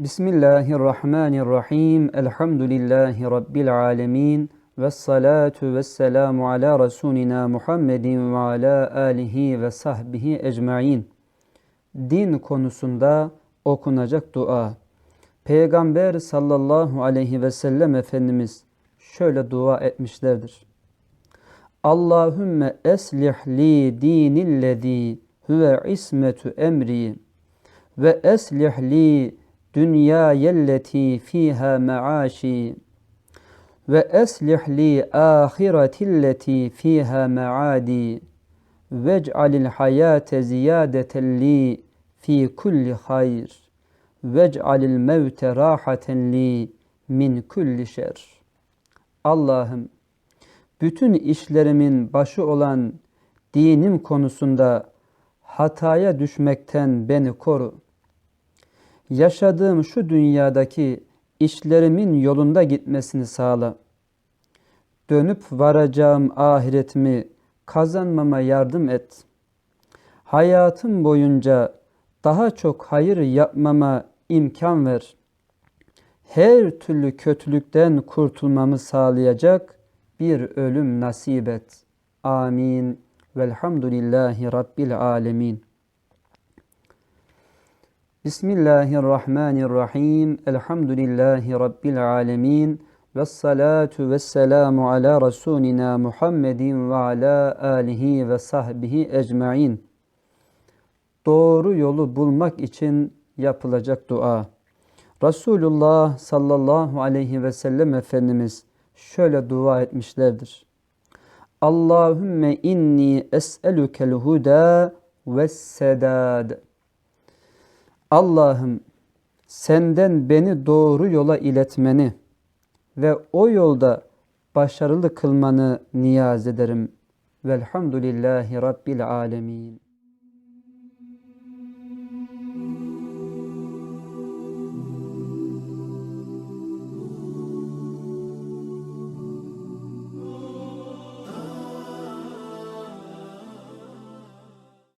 Bismillahirrahmanirrahim. Elhamdülillahi Rabbil alemin. Ve salatu ve selamu ala Resulina Muhammedin ve ala alihi ve sahbihi ecmain. Din konusunda okunacak dua. Peygamber sallallahu aleyhi ve sellem Efendimiz şöyle dua etmişlerdir. Allahümme eslih li dinillezî huve ismetu emri ve eslih li dünyayelleti fiha maaşi ve eslih li ahiretilleti fiha maadi vec'alil hayate ziyadeten li fi kulli hayr vec'alil mevte rahaten li min kulli şer. Allah'ım bütün işlerimin başı olan dinim konusunda hataya düşmekten beni koru yaşadığım şu dünyadaki işlerimin yolunda gitmesini sağla. Dönüp varacağım ahiretimi kazanmama yardım et. Hayatım boyunca daha çok hayır yapmama imkan ver. Her türlü kötülükten kurtulmamı sağlayacak bir ölüm nasip et. Amin. Velhamdülillahi Rabbil alemin. Bismillahirrahmanirrahim. Elhamdülillahi Rabbil alemin. Ve salatu ve selamu ala Resulina Muhammedin ve ala alihi ve sahbihi ecmain. Doğru yolu bulmak için yapılacak dua. Resulullah sallallahu aleyhi ve sellem Efendimiz şöyle dua etmişlerdir. Allahümme inni es'elukel huda ve sedad. Allah'ım senden beni doğru yola iletmeni ve o yolda başarılı kılmanı niyaz ederim. Velhamdülillahi Rabbil alemin.